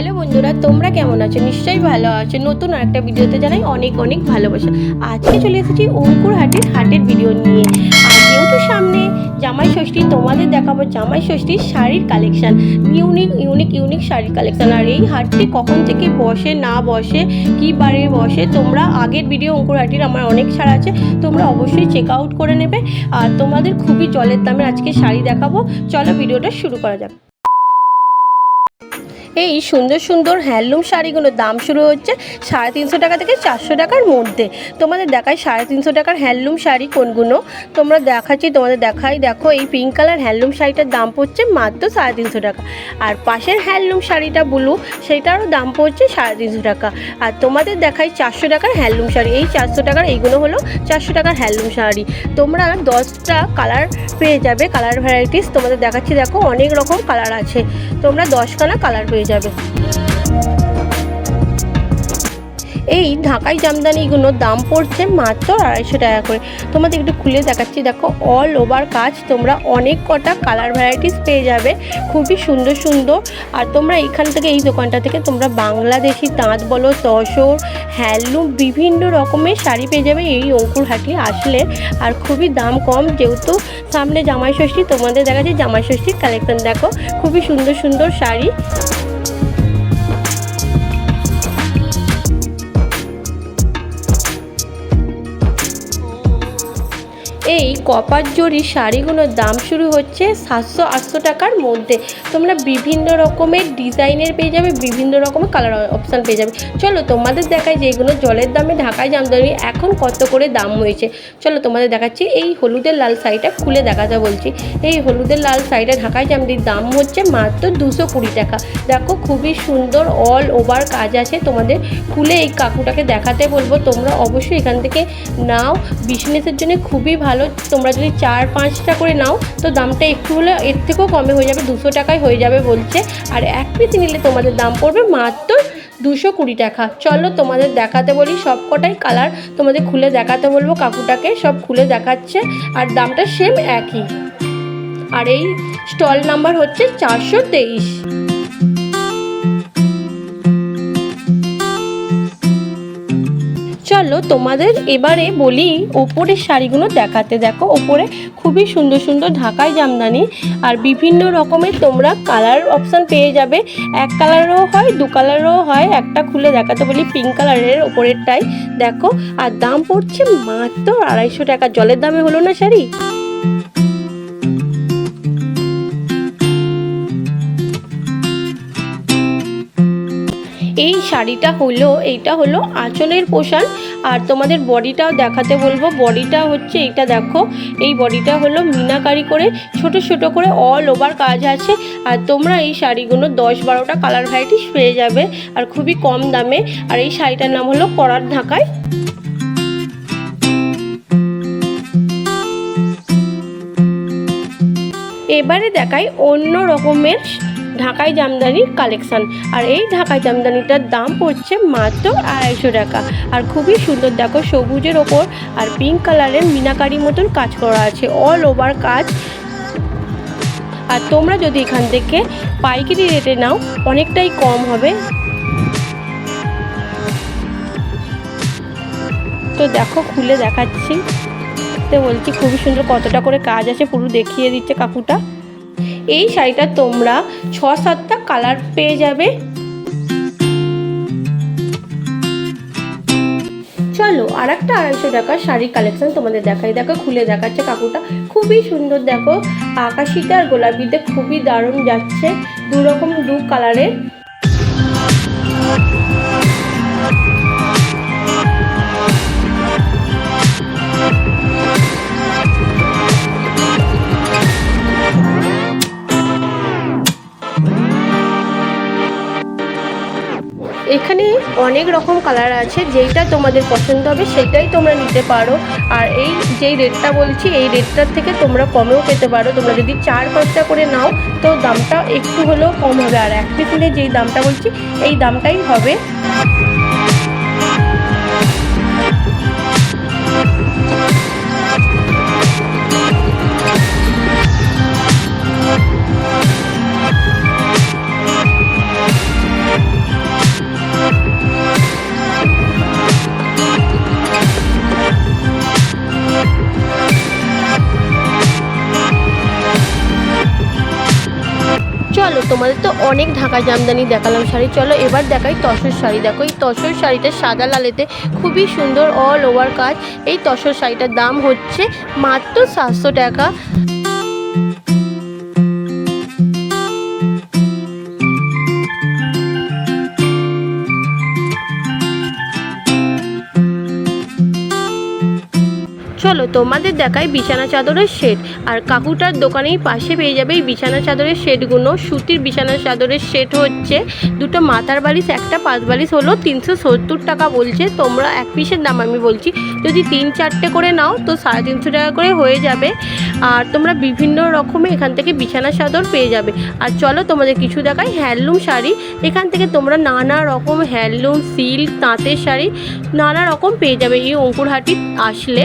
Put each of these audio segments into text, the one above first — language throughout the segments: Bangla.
হ্যালো বন্ধুরা, তোমরা কেমন আছো? নিশ্চয়ই ভালো আছো। নতুন একটা ভিডিওতে জানাই অনেক অনেক ভালোবাসা। আজকে চলে এসেছি অঙ্কুর হাটের হাটের ভিডিও নিয়ে। আর যেহেতু সামনে জামাই ষষ্ঠী, তোমাদের দেখাবো জামাই ষষ্ঠীর শাড়ির কালেকশন ইউনিক ইউনিক ইউনিক শাড়ির কালেকশন আর এই হাটটি কখন থেকে বসে, না বসে, কী বারে বসে, তোমরা আগের ভিডিও অঙ্কুর হাটির আমার অনেক ছাড় আছে। তোমরা অবশ্যই চেক আউট করে নেবে। আর তোমাদের খুবই জলের দামের আজকে শাড়ি দেখাবো। চলো ভিডিওটা শুরু করা যাক। এই সুন্দর সুন্দর হ্যান্ডলুম শাড়িগুলোর দাম শুরু হচ্ছে সাড়ে তিনশো টাকা থেকে চারশো টাকার মধ্যে। তোমাদের দেখায় সাড়ে তিনশো টাকার হ্যান্ডলুম শাড়ি কোনগুলো তোমরা দেখাচ্ছি, তোমাদের দেখাই, দেখো এই পিঙ্ক কালার হ্যান্ডলুম শাড়িটার দাম পড়ছে মাত্র সাড়ে তিনশো টাকা। আর পাশের হ্যান্ডলুম শাড়িটা ব্লু সেটারও দাম পড়ছে সাড়ে তিনশো টাকা। আর তোমাদের দেখাই চারশো টাকার হ্যান্ডলুম শাড়ি। এই চারশো টাকার, এইগুলো হলো চারশো টাকার হ্যান্ডলুম শাড়ি। তোমরা দশটা কালার পেয়ে যাবে, কালার ভ্যারাইটিস তোমাদের দেখাচ্ছি, দেখো অনেক রকম কালার আছে। তোমরা দশখানা কালার পেয়ে যাবে। এই ঢাকাই জামদানিগুলোর দাম পড়ছে মাত্র আড়াইশো টাকা করে। তোমাদের একটু খুলে দেখাচ্ছি। দেখো অল ওভার কাজ তোমরা অনেক কটা কালার ভ্যারাইটিস পেয়ে যাবে। খুবই সুন্দর সুন্দর। আর তোমরা এখান থেকে, এই দোকানটা থেকে তোমরা বাংলাদেশি তাঁত বলো তসর হ্যান্ডলুম, বিভিন্ন রকমের শাড়ি পেয়ে যাবে এই অঙ্কুর হাটি আসলে। আর খুবই দাম কম, যেহেতু সামনে জামাই ষষ্ঠী, তোমাদের দেখা যায় জামাই ষষ্ঠীর কালেকশন দেখো, খুবই সুন্দর সুন্দর শাড়ি। এই কপার জরি শাড়িগুলোর দাম শুরু হচ্ছে সাতশো আটশো টাকার মধ্যে। তোমরা বিভিন্ন রকমের ডিজাইনের পেয়ে যাবে, বিভিন্ন রকমের কালার অপশান পেয়ে যাবে। চলো তোমাদের দেখায় যেগুলো জলের দামে ঢাকায় জামদানি এখন কত করে দাম হয়েছে। চলো তোমাদের দেখাচ্ছি, এই হলুদের লাল শাড়িটা খুলে দেখাতে বলছি। এই হলুদের লাল শাড়িটা ঢাকায় জামদানির দাম হচ্ছে মাত্র দুশো কুড়ি টাকা। দেখো খুবই সুন্দর অল ওভার কাজ আছে তোমাদের। খুলে এই কাকুটাকে দেখাতে বলব, তোমরা অবশ্যই এখান থেকে নাও। বিজনেসের জন্য খুবই ভালো তোমরা যদি চার পাঁচটা করে নাও, তো দামটা একটু হলে এর থেকেও কমে হয়ে যাবে, দুশো টাকায় হয়ে যাবে বলছে। আর এক পিস নিলে তোমাদের দাম পড়বে মাত্র দুশো কুড়ি টাকা। চলো তোমাদের দেখাতে বলি সব কটাই কালার তোমাদের খুলে দেখাতে বলব, কাকুটাকে সব খুলে দেখাচ্ছে। আর দামটা সেম একই। আর এই স্টল নাম্বার হচ্ছে চারশো তেইশ। চলো তোমাদের এবারে বলি ওপরের শাড়িগুলো দেখাতে। দেখো ওপরে খুবই সুন্দর সুন্দর ঢাকাই জামদানি আর বিভিন্ন রকমের তোমরা কালার অপশান পেয়ে যাবে। এক কালারও হয়, দু কালারও হয়, একটা খুলে দেখাতে বলি পিঙ্ক কালারের ওপরেরটাই। দেখো, আর দাম পড়ছে মাত্র আড়াইশো টাকা। জলের দামে হলো না শাড়ি? এই শাড়িটা হলো, এইটা হলো আঁচলের পোশাক। আর তোমাদের বডিটাও দেখাতে বলব। বডিটা হচ্ছে এইটা দেখো, এই বডিটা হলো মিনাকারি করে, ছোট ছোট করে অল ওভার কাজ আছে। আর তোমরা এই শাড়িগুলো দশ বারোটা কালার ভ্যারাইটিস পেয়ে যাবে, আর খুবই কম দামে। আর এই শাড়িটার নাম হলো করার ঢাকায়। এবারে দেখাই অন্য রকমের ঢাকাই জামদানির কালেকশন আর এই ঢাকাই জামদানিটার দাম পড়ছে মাত্র আড়াইশো টাকা। আর খুবই সুন্দর, দেখো সবুজের ওপর আর পিঙ্ক কালারের মিনাকারি মতন কাজ করা আছে অল ওভার কাজ। আর তোমরা যদি এখান থেকে পাইকারি রেটে নাও, অনেকটাই কম হবে। তো দেখো, খুলে দেখাচ্ছি। তো বলছি, খুবই সুন্দর, কতটা করে কাজ আছে পুরো দেখিয়ে দিচ্ছে কাকুটা। এই শাড়িটা তোমরা ছ, সাতটা কালার পেয়ে যাবে। চলো আর একটা আড়াইশো টাকার শাড়ির কালেকশন তোমাদের দেখাই। দেখো, খুলে দেখাচ্ছে কাকুটা। খুবই সুন্দর, দেখো। আকাশিতে আর গোলাপিতে খুবই দারুণ যাচ্ছে। দু রকম দু কালারের অনেক রকম কালার আছে, যেইটা তোমাদের পছন্দ হবে সেটাই তোমরা নিতে পারো। আর এই যেই রেটটা বলছি, এই রেটটার থেকে তোমরা কমেও পেতে পারো। তোমরা যদি চার পাঁচটা করে নাও, তো দামটা একটু হলেও কম হবে। আর একটি পিস যেই দামটা বলছি, এই দামটাই হবে। অনেক ঢাকা জামদানি দেখালাম শাড়ি। চলো এবার দেখাই তসর শাড়ি। দেখো এই তসর শাড়িটা সাদা লালেতে খুবই সুন্দর অল ওভার কাজ। এই তসর শাড়িটার দাম হচ্ছে মাত্র সাতশো টাকা। চলো তোমাদের দেখাই বিছানা চাদরের শেড। আর কাকুটার দোকানেই পাশে পেয়ে যাবে এই বিছানা চাদরের শেডগুলো। সুতির বিছানা চাদরের শেড হচ্ছে দুটো মাথার বালিশ, একটা পাঁচ বালিশ হলো তিনশো সত্তর টাকা বলছে। তোমরা এক পিসের দাম আমি বলছি। যদি তিন চারটে করে নাও তো সাড়ে তিনশো টাকা করে হয়ে যাবে। আর তোমরা বিভিন্ন রকমের এখান থেকে বিছানা চাদর পেয়ে যাবে। আর চলো তোমাদের কিছু দেখাই হ্যান্ডলুম শাড়ি। এখান থেকে তোমরা নানা রকম হ্যান্ডলুম, সিল্ক, তাঁতের শাড়ি নানা রকম পেয়ে যাবে। এই অঙ্কুরহাটি আসলে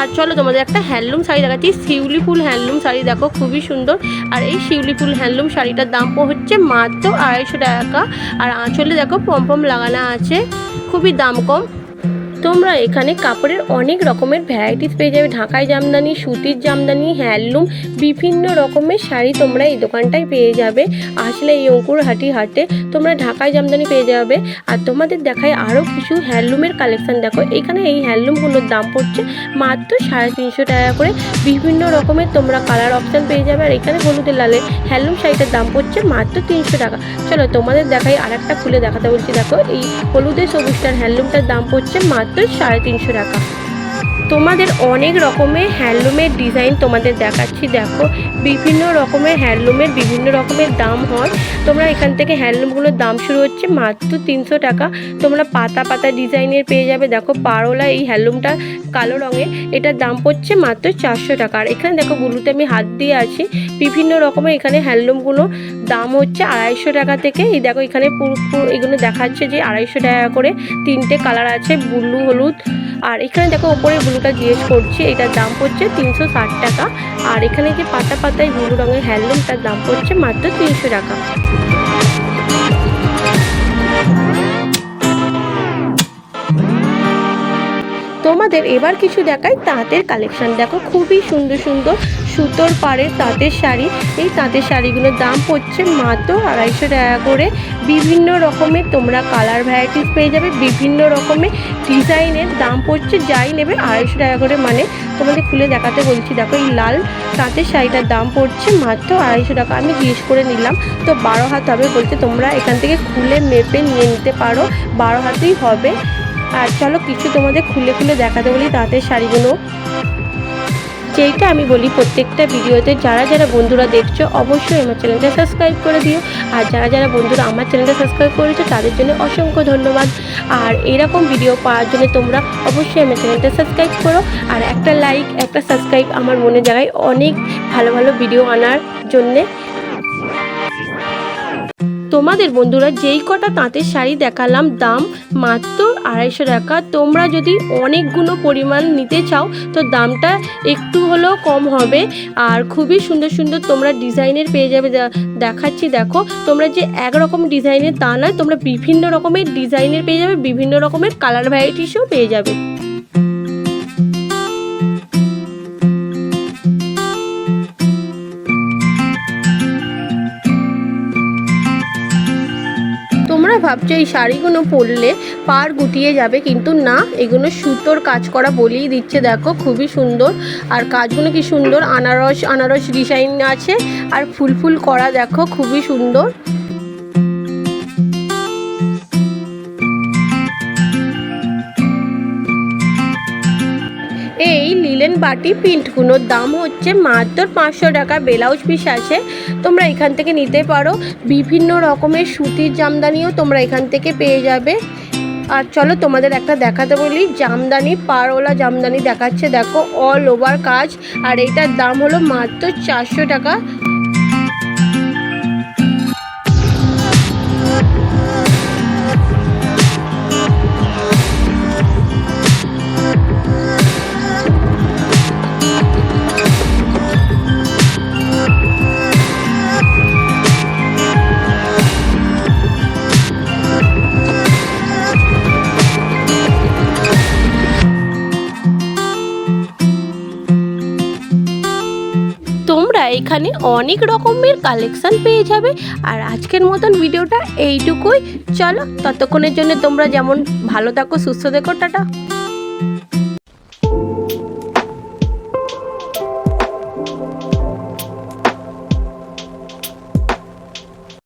আর চলো তোমাদের একটা হ্যান্ডলুম শাড়ি দেখাচ্ছি, শিউলি ফুল হ্যান্ডলুম শাড়ি, দেখো খুবই সুন্দর। আর এই শিউলি ফুল হ্যান্ডলুম শাড়িটার দাম হচ্ছে মাত্র আড়াইশো টাকা। আর আঁচলে দেখো পম্পম লাগানো আছে, খুবই দাম কম। তোমরা এখানে কাপড়ের অনেক রকমের ভ্যারাইটিস পেয়ে যাবে। ঢাকাই জামদানি, সুতির জামদানি হ্যান্ডলুম বিভিন্ন রকমের শাড়ি তোমরা এই দোকানটায় পেয়ে যাবে। আসলে এই অঙ্কুর হাটি তোমরা ঢাকাই জামদানি পেয়ে যাবে। আর তোমাদের দেখায় আরও কিছু হ্যান্ডলুমের কালেকশন দেখো, এখানে এই হ্যান্ডলুমগুলোর দাম পড়ছে মাত্র সাড়ে তিনশো টাকা করে। বিভিন্ন রকমের তোমরা কালার অপশান পেয়ে যাবে। আর এখানে হলুদের লালের হ্যান্ডলুম শাড়িটার দাম পড়ছে মাত্র তিনশো টাকা। চলো তোমাদের দেখাই আর একটা খুলে দেখাতে বলছি। দেখো, এই হলুদের সবুজটার হ্যান্ডলুমটার দাম পড়ছে মাত্র সাড়ে তিনশো টাকা। তোমাদের অনেক রকমের হ্যান্ডলুমের ডিজাইন তোমাদের দেখাচ্ছি। দেখো, বিভিন্ন রকমের হ্যান্ডলুমের বিভিন্ন রকমের দাম হয়। তোমরা এখান থেকে হ্যান্ডলুমগুলোর দাম শুরু হচ্ছে মাত্র তিনশো টাকা। তোমরা পাতা পাতা ডিজাইনের পেয়ে যাবে। দেখো, পারোলা এই হ্যান্ডলুমটা কালো রঙের। এটার দাম পড়ছে মাত্র চারশো টাকা। আর এখানে দেখো, বুলুতে আমি হাত দিয়ে আছি। বিভিন্ন রকমের এখানে হ্যান্ডলুমগুলো দাম হচ্ছে আড়াইশো টাকা থেকে। এই দেখো, এখানে পুরো এগুলো দেখাচ্ছে যে আড়াইশো টাকা করে। তিনটে কালার আছে, ব্লু, হলুদ। আর এখানে দেখো, ওপরে ব্লুটা জিজ্ঞেস করছি, এটার দাম পড়ছে তিনশো ষাট টাকা। আর এখানে যে পাতা পাতায় ব্লু রঙের হ্যান্ডলুম, তার দাম পড়ছে মাত্র তিনশো টাকা। তোমাদের এবার কিছু দেখায় তাঁতের কালেকশন দেখো, খুবই সুন্দর সুন্দর সুতোর পাড়ের তাঁতের শাড়ি। এই তাঁতের শাড়িগুলোর দাম পড়ছে মাত্র আড়াইশো টাকা করে। বিভিন্ন রকমের তোমরা কালার ভ্যারাইটিস পেয়ে যাবে, বিভিন্ন রকমের ডিজাইনের দাম পড়ছে, যাই নেবে আড়াইশো টাকা করে মানে তোমাদের খুলে দেখাতে বলছি। দেখো, এই লাল তাঁতের শাড়িটার দাম পড়ছে মাত্র আড়াইশো টাকা। আমি জিজ্ঞেস করে নিলাম। তো বারো হাত হবে বলতে তোমরা এখান থেকে খুলে মেপে নিয়ে নিতে পারো। বারো হাতেই হবে। আর চলো কিছু তোমাদের খুলে খুলে দেখাতে বলি তাঁতের শাড়িগুলো। যেইটা আমি বলি প্রত্যেকটা ভিডিওতে যারা যারা বন্ধুরা দেখছ অবশ্যই আমার চ্যানেলটা সাবস্ক্রাইব করে দিও। আর যারা যারা বন্ধুরা আমার চ্যানেলটা সাবস্ক্রাইব করেছ তাদের জন্য অসংখ্য ধন্যবাদ। আর এরকম ভিডিও পাওয়ার জন্য তোমরা অবশ্যই আমার চ্যানেলটা সাবস্ক্রাইব করো। আর একটা লাইক, একটা সাবস্ক্রাইব আমার মনে জায়গায় অনেক ভালো ভালো ভিডিও আনার জন্যে তোমাদের বন্ধুরা, যেই কটা তাঁতের শাড়ি দেখালাম, দাম মাত্র আড়াইশো টাকা। তোমরা যদি অনেকগুলো পরিমাণ নিতে চাও, তো দামটা একটু হলেও কম হবে। আর খুবই সুন্দর সুন্দর তোমরা ডিজাইনের পেয়ে যাবে দেখাচ্ছি, দেখো। তোমরা যে একরকম ডিজাইনের তা নয়, তোমরা বিভিন্ন রকমের ডিজাইনের পেয়ে যাবে, বিভিন্ন রকমের কালার ভ্যারাইটিসও পেয়ে যাবে। ভাবছ এই শাড়িগুলো পরলে পার গুটিয়ে যাবে, কিন্তু না, এগুলো সুতোর কাজ করা বলেই দিচ্ছে, দেখো খুবই সুন্দর। আর কাজগুলো কি সুন্দর, আনারস আনারস ডিজাইন আছে, আর ফুল ফুল করা, দেখো খুবই সুন্দর। লিলেন বাটি প্রিন্টগুলোর দাম হচ্ছে মাত্র পাঁচশো টাকা। ব্লাউজ পিস আছে, তোমরা এখান থেকে নিতে পারো। বিভিন্ন রকমের সুতির জামদানিও তোমরা এখান থেকে পেয়ে যাবে। আর চলো তোমাদের একটা দেখাতে বলি, জামদানি পারওয়ালা জামদানি দেখাচ্ছে। দেখো অল ওভার কাজ। আর এটার দাম হলো মাত্র চারশো টাকা। তোমরা এখানে অনেক রকমের কালেকশান পেয়ে যাবে। আর আজকের মতন ভিডিওটা এইটুকুই। চলো, ততক্ষণের জন্য তোমরা যেমন ভালো থাকো, সুস্থ থেকো, টাটা।